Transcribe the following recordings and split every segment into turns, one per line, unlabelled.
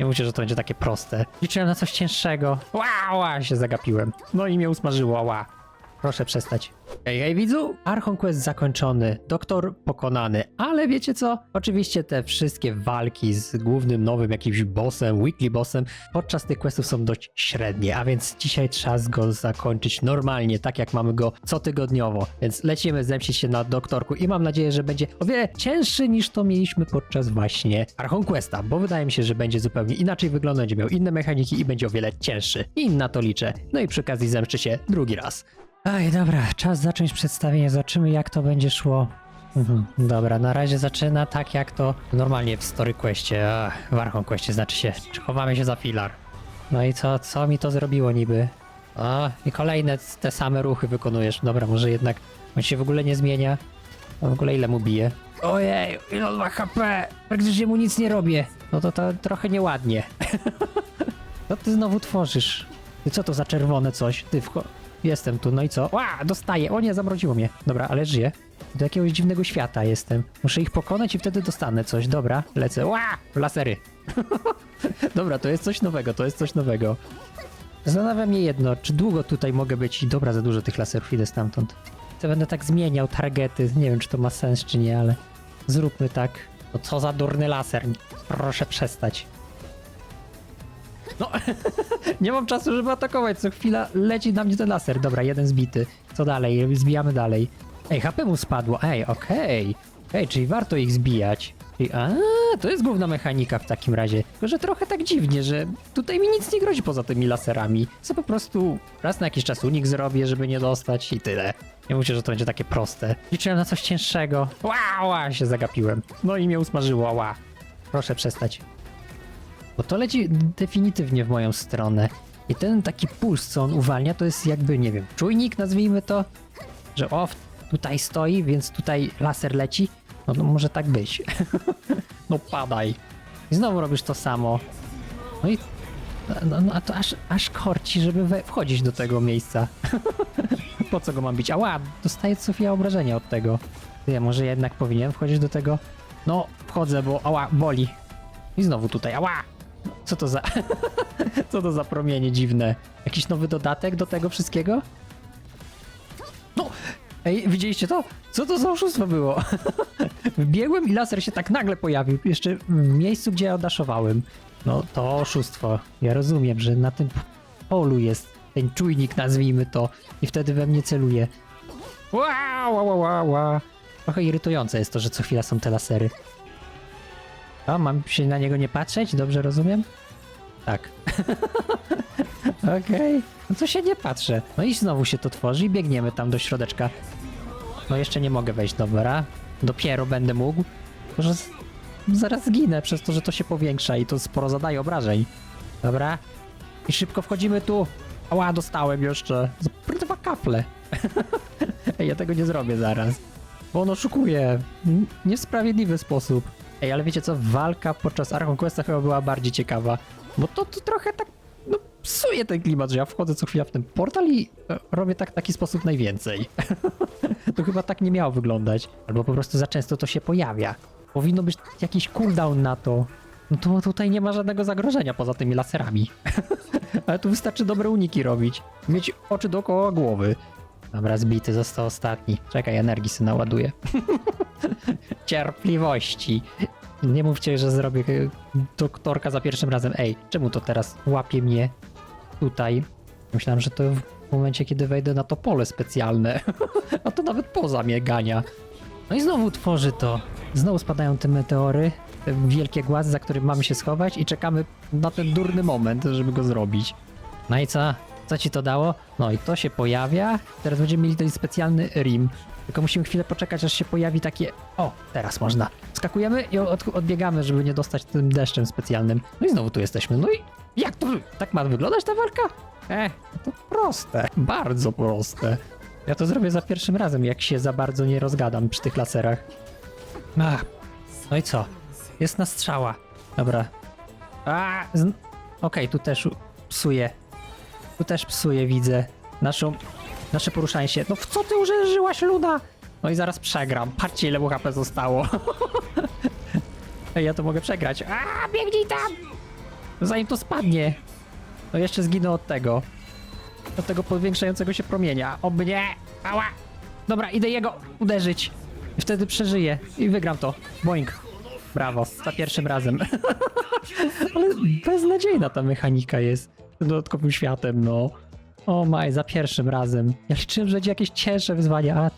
Nie mówcie, że to będzie takie proste. Liczyłem na coś cięższego. Ła, ła, się zagapiłem. No i mnie usmażyło, ła. Proszę przestać. Hej, hej widzu! Archon Quest zakończony, doktor pokonany, ale wiecie co? Oczywiście te wszystkie walki z głównym nowym jakimś bossem, weekly bossem, podczas tych questów są dość średnie, a więc dzisiaj trzeba go zakończyć normalnie, tak jak mamy go cotygodniowo. Więc lecimy zemścić się na doktorku i mam nadzieję, że będzie o wiele cięższy niż to mieliśmy podczas właśnie Archon Questa, bo wydaje mi się, że będzie zupełnie inaczej wyglądać, będzie miał inne mechaniki i będzie o wiele cięższy. I na to liczę. No i przy okazji zemszczę się drugi raz. Ej, dobra, czas zacząć przedstawienie. Zobaczymy, jak to będzie szło. Mhm, dobra, na razie zaczyna tak, jak to normalnie w Story Questie, w Archon Questie znaczy się. Chowamy się za filar. No i co, co mi to zrobiło niby? O, i kolejne te same ruchy wykonujesz. Dobra, może jednak on się w ogóle nie zmienia. A w ogóle ile mu bije? Ojej, ile on ma HP? Praktycznie mu nic nie robię. No to to trochę nieładnie. Co ty znowu tworzysz? Ty co to za czerwone coś? Ty. Jestem tu, no i co? Ła, dostaję! O nie, zamroziło mnie. Dobra, ale żyję. Do jakiegoś dziwnego świata jestem. Muszę ich pokonać i wtedy dostanę coś. Dobra, lecę. Ła! Lasery. Dobra, to jest coś nowego, to jest coś nowego. Zastanawia mnie jedno, czy długo tutaj mogę być i dobra, za dużo tych laserów, idę stamtąd. To będę tak zmieniał targety, nie wiem czy to ma sens czy nie, ale zróbmy tak. No co za durny laser, proszę przestać. No, nie mam czasu, żeby atakować, co chwila leci na mnie ten laser. Dobra, jeden zbity. Co dalej? Zbijamy dalej. Ej, HP mu spadło, ej, okej. Ej, czyli warto ich zbijać. I, a, to jest główna mechanika w takim razie. Tylko, że trochę tak dziwnie, że tutaj mi nic nie grozi poza tymi laserami. Co po prostu raz na jakiś czas unik zrobię, żeby nie dostać i tyle. Nie mówcie, że to będzie takie proste. Liczyłem na coś cięższego. Ła, ła, się zagapiłem. No i mnie usmażyło, ła. Proszę przestać. Bo to leci definitywnie w moją stronę. I ten taki puls, co on uwalnia, to jest jakby, nie wiem, czujnik, nazwijmy to, że o, tutaj stoi, więc tutaj laser leci. No, no może tak być. no padaj. I znowu robisz to samo. No i no, no a to aż, aż korci, żeby we, wchodzić do tego miejsca. po co go mam bić? Ała, dostaję co chwila obrażenia od tego. Ja może jednak powinien wchodzić do tego? No, wchodzę, bo ała, boli. I znowu tutaj, ała! Co to za... Co to za promienie dziwne? Jakiś nowy dodatek do tego wszystkiego? No! Ej, widzieliście to? Co to za oszustwo było? Wbiegłem i laser się tak nagle pojawił. Jeszcze w miejscu, gdzie ja odaszowałem. No, to oszustwo. Ja rozumiem, że na tym polu jest ten czujnik, nazwijmy to, i wtedy we mnie celuje. Ła, ła, ła, ła. Trochę irytujące jest to, że co chwila są te lasery. A, mam się na niego nie patrzeć? Dobrze rozumiem? Tak. Okej. No to się nie patrzę. No i znowu się to tworzy i biegniemy tam do środeczka. No jeszcze nie mogę wejść, dobra. Dopiero będę mógł. Może z... zaraz zginę przez to, że to się powiększa i to sporo zadaje obrażeń. Dobra. I szybko wchodzimy tu. Ała, dostałem jeszcze. Dwa kaple. Ja tego nie zrobię zaraz. Bo on oszukuje. w Niesprawiedliwy sposób. Ej, ale wiecie co? Walka podczas Archon Questa chyba była bardziej ciekawa. Bo to, to trochę tak, no, psuje ten klimat, że ja wchodzę co chwila w ten portal i e, robię tak taki sposób najwięcej. to chyba tak nie miało wyglądać. Albo po prostu za często to się pojawia. Powinno być jakiś cooldown na to. No to tutaj nie ma żadnego zagrożenia poza tymi laserami. ale tu wystarczy dobre uniki robić. Mieć oczy dookoła głowy. Dobra, zbity, został ostatni. Czekaj, energii sobie naładuję. Cierpliwości. Nie mówcie, że zrobię e, doktorka za pierwszym razem. Ej, czemu to teraz łapie mnie tutaj? Myślałem, że to w momencie, kiedy wejdę na to pole specjalne. A to nawet poza mnie gania. No i znowu tworzy to. Znowu spadają te meteory, te wielkie głazy, za którym mamy się schować i czekamy na ten durny moment, żeby go zrobić. No i co? Co ci to dało? No i to się pojawia. Teraz będziemy mieli ten specjalny rim. Tylko musimy chwilę poczekać, aż się pojawi takie... O, teraz można. Skakujemy i od, odbiegamy, żeby nie dostać tym deszczem specjalnym. No i znowu tu jesteśmy. No i jak to... Tak ma wyglądać ta walka? E, to proste. Bardzo proste. Ja to zrobię za pierwszym razem, jak się za bardzo nie rozgadam przy tych laserach. Ach, no i co? Jest na strzała. Dobra. A, z... Okej, tu też psuje. Tu też psuje, widzę. Naszą, nasze poruszanie się. No w co ty użyłaś luda? No i zaraz przegram. Patrzcie ile mu HP zostało. Ej, ja to mogę przegrać. A, biegnij tam! Zanim to spadnie, to jeszcze zginę od tego. Od tego powiększającego się promienia. O mnie! Ała! Dobra, idę jego uderzyć. I wtedy przeżyję. I wygram to. Boing. Brawo, za pierwszym razem. Ale beznadziejna ta mechanika jest. Z dodatkowym światem, no. O maj, za pierwszym razem. Ja liczyłem, że będzie jakieś cięższe wyzwanie, a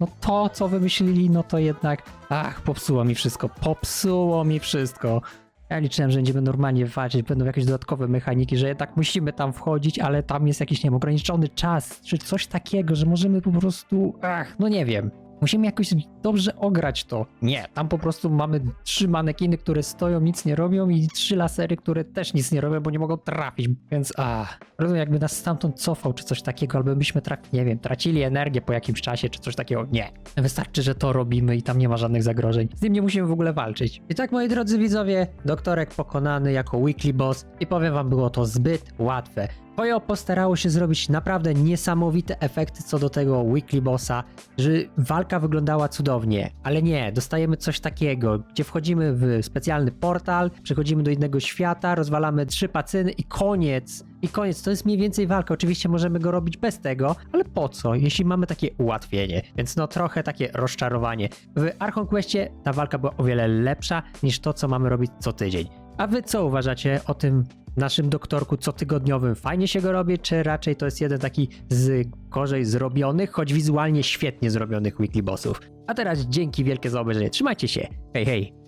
no to, co wymyślili, no to jednak... Ach, popsuło mi wszystko. Popsuło mi wszystko. Ja liczyłem, że będziemy normalnie walczyć, będą jakieś dodatkowe mechaniki, że jednak musimy tam wchodzić, ale tam jest jakiś, nie wiem, ograniczony czas, czy coś takiego, że możemy po prostu... Ach, no nie wiem. Musimy jakoś dobrze ograć to. Nie, tam po prostu mamy trzy manekiny, które stoją, nic nie robią i trzy lasery, które też nic nie robią, bo nie mogą trafić, więc a, rozumiem, jakby nas stamtąd cofał, czy coś takiego, albo byśmy, nie wiem, tracili energię po jakimś czasie, czy coś takiego. Nie. Wystarczy, że to robimy i tam nie ma żadnych zagrożeń. Z nim nie musimy w ogóle walczyć. I tak, moi drodzy widzowie, doktorek pokonany jako weekly boss i powiem wam, było to zbyt łatwe. Pojo postarało się zrobić naprawdę niesamowite efekty co do tego weekly bossa, że walka wyglądała cudownie, ale nie, dostajemy coś takiego, gdzie wchodzimy w specjalny portal, przechodzimy do innego świata, rozwalamy trzy pacyny i koniec. I koniec, to jest mniej więcej walka. Oczywiście możemy go robić bez tego, ale po co, jeśli mamy takie ułatwienie? Więc no trochę takie rozczarowanie. W Archon Questie ta walka była o wiele lepsza niż to, co mamy robić co tydzień. A wy co uważacie o tym naszym doktorku cotygodniowym? Fajnie się go robi, czy raczej to jest jeden taki z gorzej zrobionych, choć wizualnie świetnie zrobionych weekly bossów? A teraz dzięki wielkie za obejrzenie. Trzymajcie się. Hej, hej.